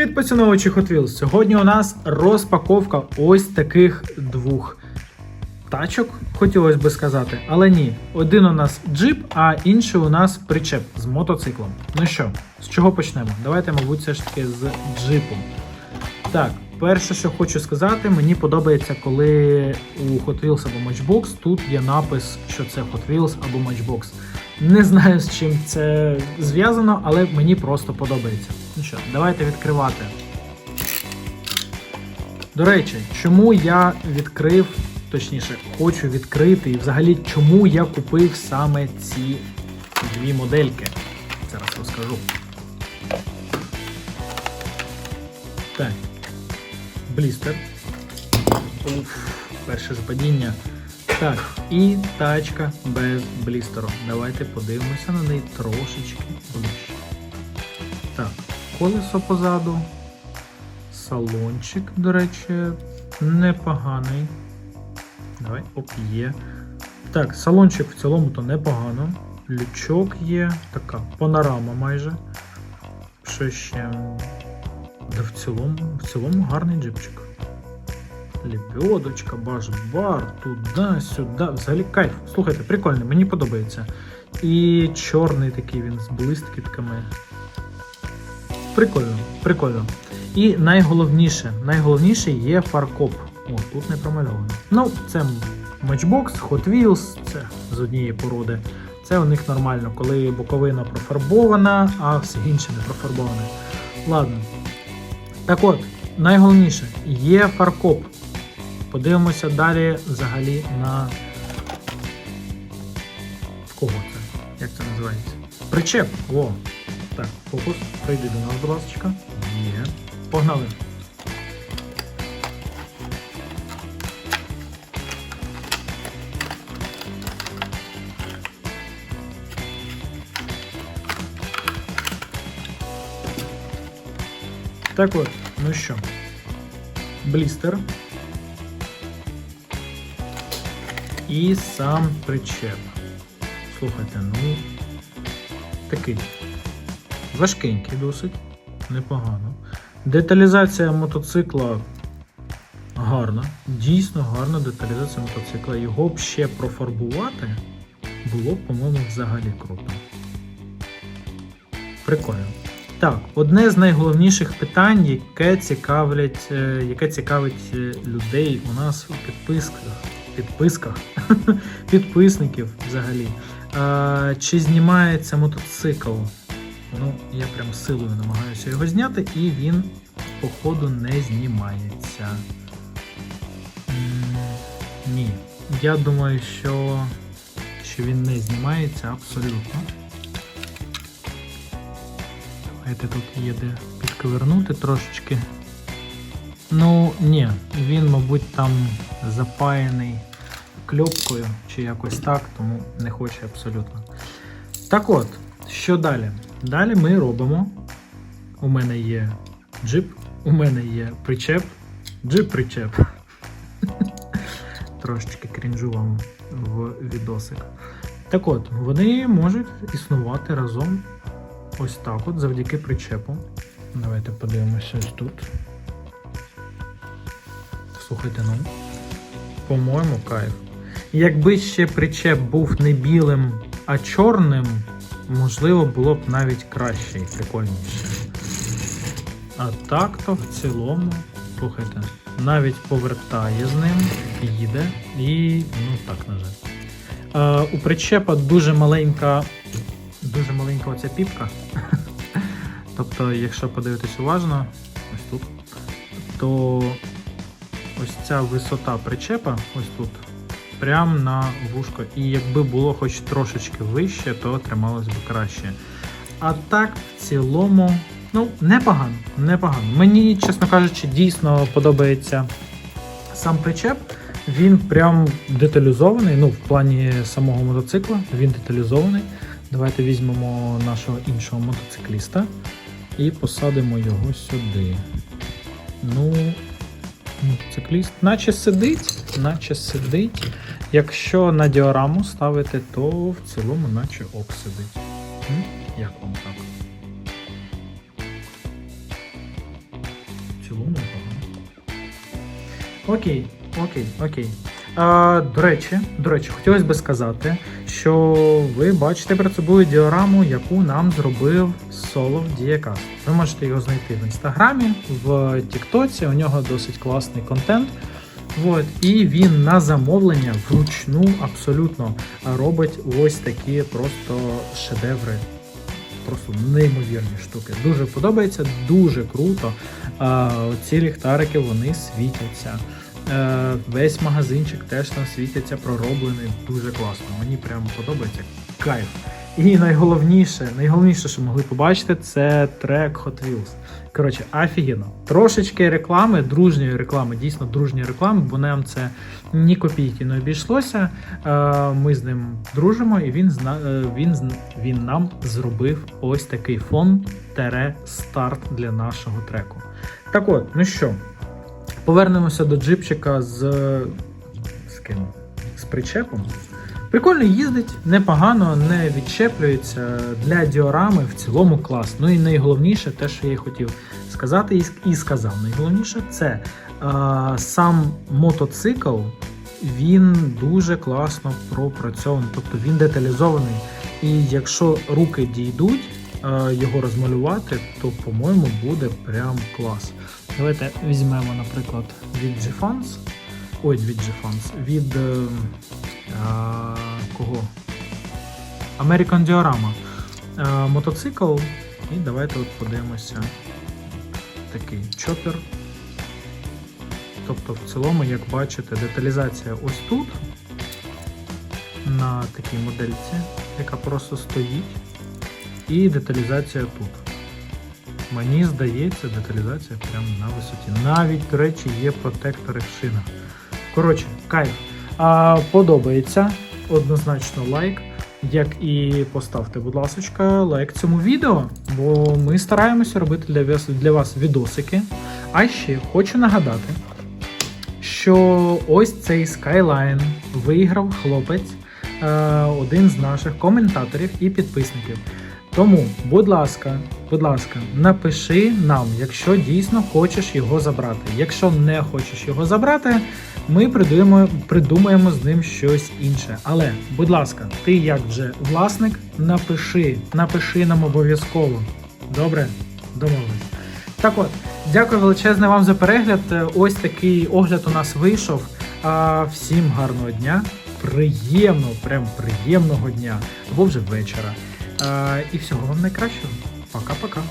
Привіт, поціновувачі Hot Wheels! Сьогодні у нас розпаковка ось таких двох тачок, хотілося би сказати, але ні. Один у нас джип, а інший у нас причеп з мотоциклом. Ну що, з чого почнемо? Давайте, мабуть, все ж таки з джипом. Так, перше, що хочу сказати, мені подобається, коли у Hot Wheels або Matchbox тут є напис, що це Hot Wheels або Matchbox. Не знаю, з чим це зв'язано, але мені просто подобається. Ну що, давайте відкривати. До речі, чому я відкрив, точніше, хочу відкрити, і взагалі чому я купив саме ці дві модельки. Зараз розкажу. Так. Блістер. Уф, перше ж падіння. Так, і тачка без блістеру. Давайте подивимося на неї трошечки ближче. Так, колесо позаду. Салончик, до речі, непоганий. Давай, оп, є. Так, салончик в цілому то непогано. Лючок є, така панорама майже. Що ще? Да в цілому, в цілому гарний джипчик. Лебедочка, баш-бар, туди-сюди. Взагалі кайф. Слухайте, прикольний, мені подобається. І чорний такий він з блисткітками. Prикольно, прикольно. І найголовніше, найголовніше є фаркоп. О, тут не промальовано. Ну, це Matchbox, Hot Wheels, це з однієї породи. Це у них нормально, коли боковина профарбована, а все інше не профарбоване. Ладно. Так от, найголовніше, є фаркоп. Подивимося далі взагалі на. В кого це? Як це називається? Причеп! О! Так, фокус. Прийди до нас, будь ласка. Є. Погнали. Так от, ну що, блістер. І сам причеп. Слухайте, ну такий важкенький досить, непогано. Деталізація мотоцикла гарна, дійсно гарна деталізація мотоцикла. Його б ще профарбувати було б, по-моєму, взагалі круто. Прикольно. Так, одне з найголовніших питань, яке цікавлять, е, яке цікавить е, людей у нас у підписках, підписках, підписників взагалі. А, чи знімається мотоцикл? Ну, я прям силою намагаюся його зняти, і він, походу, не знімається. Ні. Я думаю, що, що він не знімається абсолютно. Давайте тут є де підковернути трошечки. Ну, ні, він, мабуть, там запаяний кльопкою чи якось так, тому не хоче абсолютно. Так от, що далі? Далі ми робимо. У мене є джип, у мене є причеп, джип-причеп. Трошечки крінжу вам в відосик. Так от, вони можуть існувати разом ось так от, завдяки причепу. Давайте подивимося ось тут. Слухайте, ну. По-моєму, кайф. Якби ще причеп був не білим, а чорним, можливо, було б навіть краще і прикольніше. А так то в цілому, слухайте, навіть повертає з ним, їде і ну так на жаль. Е, у причепа дуже маленька, дуже маленька оця піпка. тобто, якщо подивитись уважно, ось тут, то ось ця висота причепа, ось тут, прям на вушко. І якби було хоч трошечки вище, то трималось би краще. А так, в цілому, ну, непогано, непогано. Мені, чесно кажучи, дійсно подобається сам причеп. Він прям деталізований. Ну, в плані самого мотоцикла, він деталізований. Давайте візьмемо нашого іншого мотоцикліста і посадимо його сюди. Ну, мотоцикліст, наче сидить, наче сидить. Якщо на діораму ставити, то в цілому наче ок сидить. Як вам так? цілому непогано. Окей, окей, окей. А, до речі, до речі, хотілося би сказати, що ви бачите перед собою діораму, яку нам зробив Солов Дієкас. Ви можете його знайти в інстаграмі, в Тіктоці. У нього досить класний контент. От, і він на замовлення вручну абсолютно робить ось такі просто шедеври. Просто неймовірні штуки. Дуже подобається, дуже круто. Ці ліхтарики вони світяться. Е, весь магазинчик теж там світиться, пророблений. Дуже класно. Мені прямо подобається. Кайф. І найголовніше, найголовніше, що могли побачити, це трек Hot Wheels. Коротше, офігенно. Трошечки реклами, дружньої реклами, дійсно дружньої реклами, бо нам це ні копійки не обійшлося. Е, Ми з ним дружимо, і він е, він, він нам зробив ось такий фон тере старт для нашого треку. Так от, ну що, повернемося до джипчика з, з ким? З причепом. Прикольно їздить, непогано, не відчеплюється для діорами в цілому клас. Ну і найголовніше, те, що я хотів сказати, і, сказав. Найголовніше це е, сам мотоцикл. Він дуже класно пропрацьований, тобто він деталізований. І якщо руки дійдуть його розмалювати, то, по-моєму, буде прям клас. Давайте візьмемо, наприклад, від G-Fans. Ой, від G-Fans, від е, кого? American Diorama. А, мотоцикл. І давайте от подивимося. Такий чопер. Тобто, в цілому, як бачите, деталізація ось тут. На такій модельці, яка просто стоїть. І деталізація тут. Мені здається, деталізація прямо на висоті. Навіть, до речі, є протектори в шинах. Коротше, кайф. А, подобається, однозначно лайк. Як і поставте, будь ласка, лайк цьому відео, бо ми стараємося робити для вас, для вас відосики. А ще хочу нагадати, що ось цей Skyline виграв хлопець, е, один з наших коментаторів і підписників. Тому, будь ласка, будь ласка, напиши нам, якщо дійсно хочеш його забрати. Якщо не хочеш його забрати, ми придумаємо, придумаємо з ним щось інше. Але, будь ласка, ти як вже власник, напиши, напиши нам обов'язково. Добре? Домовились. Так от, дякую величезне вам за перегляд. Ось такий огляд у нас вийшов. Всім гарного дня, приємного, прям приємного дня або вже вечора. А, і всього вам найкращого. Пока-пока.